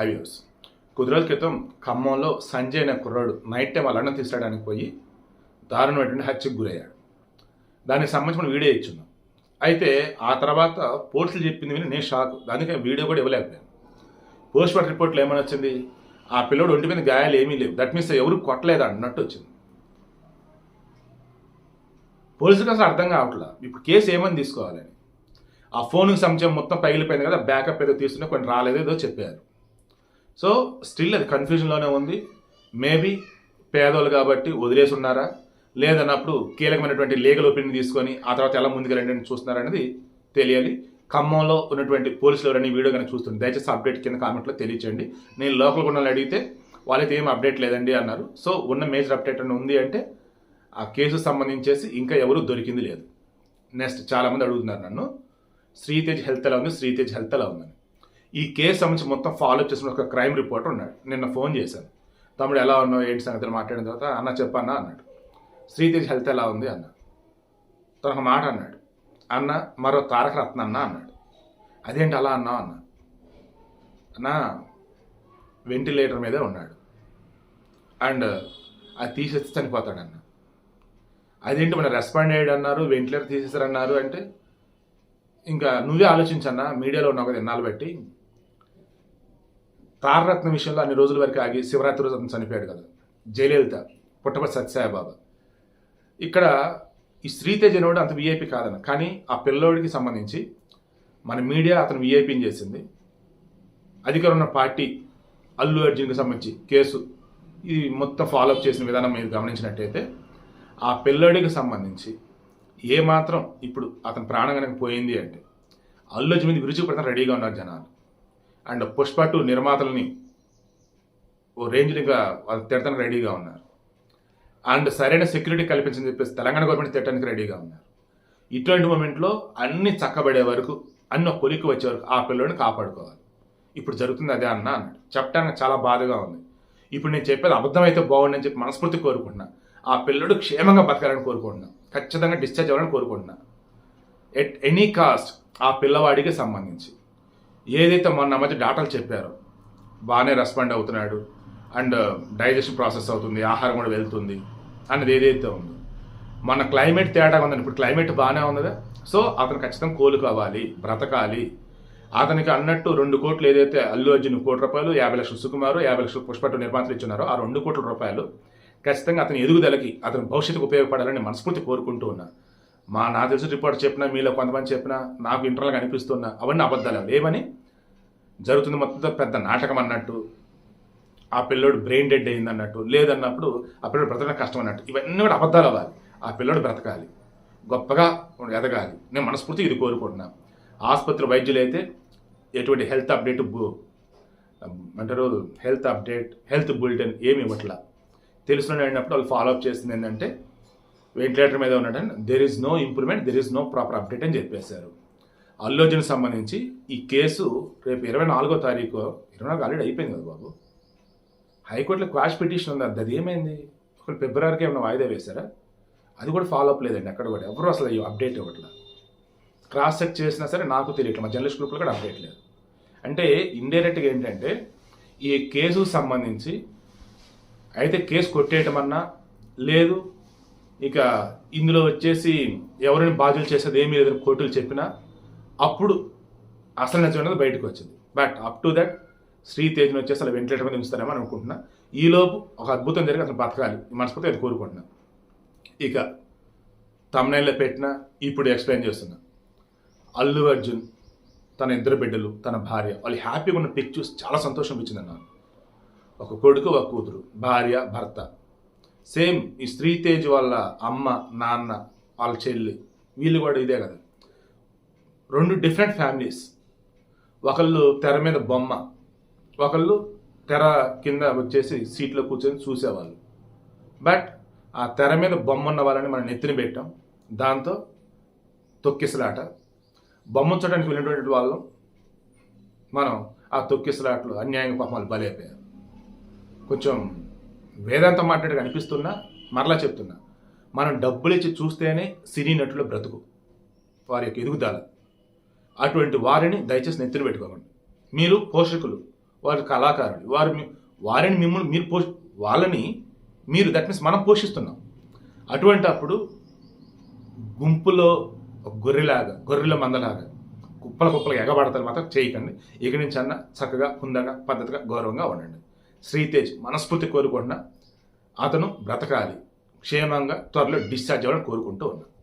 Highways కొద్ది రోజుల క్రితం ఖమ్మంలో సంజయ్ అనే కుర్రాడు నైట్ టైం వాళ్ళ అన్నం తీసుకురావడానికి పోయి దారుణమైనటువంటి హత్యకు గురయ్యాడు. దానికి సంబంధించిన వీడియో ఇచ్చున్నాం. అయితే ఆ తర్వాత పోలీసులు చెప్పింది విని నేను షాక్ దానికి వీడియో కూడా ఇవ్వలేకపోయాను. పోస్ట్ మార్టం రిపోర్ట్లో ఏమని వచ్చింది? ఆ పిల్లోడు ఒంటి మీద గాయాలు ఏమీ లేవు. దట్ మీన్స్ ఎవరు కొట్టలేదు అన్నట్టు వచ్చింది. పోలీసులకు అసలు అర్థం కావట్లా? ఇప్పుడు కేసు ఏమని తీసుకోవాలని? ఆ ఫోన్కి సంబంధించిన మొత్తం పగిలిపోయింది కదా బ్యాకప్ ఏదో తీసుకున్నా కొన్ని రాలేదు ఏదో చెప్పారు. సో స్టిల్ అది కన్ఫ్యూజన్లోనే ఉంది. మేబీ పేదోళ్ళు కాబట్టి వదిలేసి ఉన్నారా లేదన్నప్పుడు కీలకమైనటువంటి లీగల్ ఒపీనియన్ తీసుకొని ఆ తర్వాత ఎలా ముందుకెళ్ళండి అని చూస్తున్నారనేది తెలియాలి. ఖమ్మంలో ఉన్నటువంటి పోలీసులు ఎవరైనా వీడియో కనుక చూస్తుంది దయచేసి అప్డేట్ కింద కామెంట్లో తెలియచేయండి. నేను లోకల్ గుండాలని అడిగితే వాళ్ళైతే ఏం అప్డేట్ లేదండి అన్నారు. సో ఉన్న మేజర్ అప్డేట్ అని ఉంది అంటే ఆ కేసు సంబంధించేసి ఇంకా ఎవరు దొరికింది లేదు. నెక్స్ట్ చాలామంది అడుగుతున్నారు నన్ను. శ్రీతేజ్ హెల్త్ ఎలా ఉంది? శ్రీతేజ్ హెల్త్ ఎలా ఉందని. ఈ కేసు సంబంధించి మొత్తం ఫాలో చేసిన ఒక క్రైమ్ రిపోర్టర్ ఉన్నాడు. నిన్న ఫోన్ చేశాను. తమ్ముడు ఎలా ఉన్నావు? ఏంటి సంగతులు? మాట్లాడిన తర్వాత అన్న చెప్పన్నా అన్నాడు. శ్రీతేజ్ హెల్త్ ఎలా ఉంది? అన్న తను ఒక మాట అన్నాడు. అన్న మరో తారక రత్న అన్న అన్నాడు. అదేంటి అలా అన్నావు? అన్న. అన్న వెంటిలేటర్ మీదే ఉన్నాడు. అండ్ అది తీసేసి చనిపోతాడన్న అదేంటి మన రెస్పాండ్ అయ్యాడు అన్నారు? వెంటిలేటర్ తీసేసారన్నారు అంటే ఇంకా నువ్వే ఆలోచించన్నా మీడియాలో ఉన్నావు కదా ఎన్నాళ్ళు బట్టి తారరత్న విషయంలో అన్ని రోజుల వరకు ఆగి శివరాత్రి రోజు అతను చనిపోయాడు కదా. జయలలిత పుట్టపతి సత్యసాయిబాబా. ఇక్కడ ఈ శ్రీతేజ్ అనేవాడు అంత విఐపి కాదన్న. కానీ ఆ పిల్లోడికి సంబంధించి మన మీడియా అతను విఐపిని చేసింది. అధికారం ఉన్న పార్టీ అల్లు అర్జున్కి సంబంధించి కేసు ఇది మొత్తం ఫాలోఅప్ చేసిన విధానం మీరు గమనించినట్టయితే ఆ పిల్లోడికి సంబంధించి ఏమాత్రం ఇప్పుడు అతని ప్రాణం కనుక పోయింది అంటే అల్లు అర్జున్ మీద విరుచుకుపడతాను రెడీగా ఉన్నారు జనాలు. అండ్ పుష్ప టూ నిర్మాతలని ఓ రేంజ్ని ఇంకా వాళ్ళు తిట్టడానికి రెడీగా ఉన్నారు. అండ్ సరైన సెక్యూరిటీ కల్పించని చెప్పేసి తెలంగాణ గవర్నమెంట్ తిట్టడానికి రెడీగా ఉన్నారు. ఇటువంటి మూమెంట్లో అన్ని చక్కబడే వరకు అన్ని ఒక కొలిక్కి వచ్చే వరకు ఆ పిల్లోడిని కాపాడుకోవాలి. ఇప్పుడు జరుగుతుంది అదే అన్న అన్నాడు. చెప్పడానికి చాలా బాధగా ఉంది. ఇప్పుడు నేను చెప్పేది అబద్ధమైతే బాగుండి అని చెప్పి మనస్ఫూర్తి కోరుకుంటున్నా. ఆ పిల్లడు క్షేమంగా బతకాలని కోరుకుంటున్నా. ఖచ్చితంగా డిశ్చార్జ్ అవ్వాలని కోరుకుంటున్నా. ఎట్ ఎనీ కాస్ట్ ఆ పిల్లవాడికి సంబంధించి. ఏదైతే మొన్న మధ్య డాటాలు చెప్పారో బాగానే రెస్పాండ్ అవుతున్నాడు. అండ్ డైజెషన్ ప్రాసెస్ అవుతుంది ఆహారం కూడా వెళ్తుంది అన్నది ఏదైతే ఉందో. మన క్లైమేట్ తేడా ఉందని ఇప్పుడు క్లైమేట్ బాగానే ఉన్నదా? సో అతను ఖచ్చితంగా కోలుకోవాలి బ్రతకాలి. అతనికి అన్నట్టు రెండు కోట్లు ఏదైతే అల్లు అర్జున్ కోటి రూపాయలు యాభై లక్షలు సుకుమారు యాభై లక్షలు పుష్పట్టు నిర్మాతలు ఇచ్చున్నారో ఆ రెండు కోట్ల రూపాయలు ఖచ్చితంగా అతని ఎదుగుదలకి అతని భవిష్యత్తుకు ఉపయోగపడాలని మనస్ఫూర్తి కోరుకుంటూ ఉన్నా. మా నా తెలుసు రిపోర్ట్ చెప్పినా మీలో కొంతమంది చెప్పినా నాకు ఇంటర్నల్గా అనిపిస్తున్నా అవన్నీ అబద్ధాలు. లేవని జరుగుతుంది మొత్తం పెద్ద నాటకం అన్నట్టు ఆ పిల్లోడు బ్రెయిన్ డెడ్ అయింది అన్నట్టు లేదన్నప్పుడు ఆ పిల్లోడు బ్రతకడం కష్టం అన్నట్టు. ఇవన్నీ కూడా అబద్ధాలు అవ్వాలి. ఆ పిల్లోడు బ్రతకాలి. గొప్పగా ఎదగాలి. నేను మనస్ఫూర్తి ఇది కోరుకుంటున్నాను ఆసుపత్రి వైద్యులైతే ఎటువంటి హెల్త్ అప్డేట్ బు- అంటారు హెల్త్ అప్డేట్ హెల్త్ బులెటిన్ ఏమి ఇవ్వట్లా. తెలుసుకుని అయినప్పుడు వాళ్ళు ఫాలో అప్ చేసింది ఏంటంటే వెంటిలేటర్ మీద ఉన్నట్టు there is no improvement there is no proper update అని చెప్పేశారు. అల్లు సంబంధించి ఈ కేసు రేపు ఇరవై నాలుగో తారీఖు ఇరవై నాలుగు ఆల్రెడీ అయిపోయింది కదా బాబు. హైకోర్టులో క్వాష్ పిటిషన్ ఉంది అది ఏమైంది? ఒకరు ఫిబ్రవరికి ఏమైనా వాయిదా వేశారా? అది కూడా ఫాలో అప్ లేదండి అక్కడ కూడా ఎవరు అసలు అప్డేట్ ఇవ్వట్లా? క్రాస్ చెక్ చేసినా సరే నాకు తెలియట్లేదు మా జర్నలిస్ట్ గ్రూప్లో కూడా అప్డేట్ లేదు. అంటే ఇండైరెక్ట్గా ఏంటంటే ఈ కేసుకు సంబంధించి అయితే కేసు కొట్టేయటం అన్నా లేదు ఇక ఇందులో వచ్చేసి ఎవరిని బాధ్యులు చేసేది ఏమీ లేదని కోర్టులు చెప్పినా అప్పుడు అసలు నిజం అనేది బయటకు వచ్చింది. బట్ అప్ టు దట్ శ్రీతేజ్ని వచ్చేసి అలా వెంటిలేటర్ మీద ఉంచుతారేమో అని అనుకుంటున్నా. ఈలోపు ఒక అద్భుతం జరిగి అసలు బతకాలి. మనస్ఫూర్తి అది కోరుకుంటున్నా. ఇక తమ్నైల్లో పెట్టిన ఇప్పుడు ఎక్స్ప్లెయిన్ చేస్తున్నా. అల్లు అర్జున్ తన ఇద్దరు బిడ్డలు తన భార్య వాళ్ళు హ్యాపీగా ఉన్న పిక్ చూసి చాలా సంతోషం ఇచ్చింది నాకు ఒక కొడుకు ఒక కూతురు భార్య భర్త. సేమ్ ఈ స్త్రీ తేజ్ వాళ్ళ అమ్మ నాన్న వాళ్ళ చెల్లి వీళ్ళు కూడా ఇదే కదా. రెండు డిఫరెంట్ ఫ్యామిలీస్ ఒకళ్ళు తెర మీద బొమ్మ ఒకళ్ళు తెర కింద వచ్చేసి సీట్లో కూర్చొని చూసేవాళ్ళు. బట్ ఆ తెర మీద బొమ్మ ఉన్న వాళ్ళని మనం నెత్తిని పెట్టాం. దాంతో తొక్కిసలాట. బొమ్మ ఉంచడానికి వెళ్ళినటువంటి వాళ్ళు. మనం ఆ తొక్కిసలాట్లు అన్యాయంగా పాపం బలైపోయారు. కొంచెం వేదాంతం మాట్లాడి అనిపిస్తున్నా మరలా చెప్తున్నా. మనం డబ్బులు ఇచ్చి చూస్తేనే సినీ నటుల బ్రతుకు. వారి యొక్క ఎదుగుదల. అటువంటి వారిని దయచేసి నెత్తిన పెట్టుకోకండి. మీరు పోషకులు వారు కళాకారులు వారు వారిని మిమ్మల్ని మీరు పోష వాళ్ళని మీరు దట్ మీన్స్ మనం పోషిస్తున్నాం. అటువంటి అప్పుడు గుంపులో గొర్రెలాగా గొర్రెల మందలాగా కుప్పల కుప్పలు ఎగబడతారు మాత్రం చేయకండి. ఇక నుంచి అన్న చక్కగా హుందగా పద్ధతిగా గౌరవంగా ఉండండి. శ్రీతేజ్ మనస్ఫూర్తి కోరుకుంటున్నా. అతను బ్రతకాలి. క్షేమంగా త్వరలో డిశ్చార్జ్ అవ్వాలని కోరుకుంటూ ఉన్నాను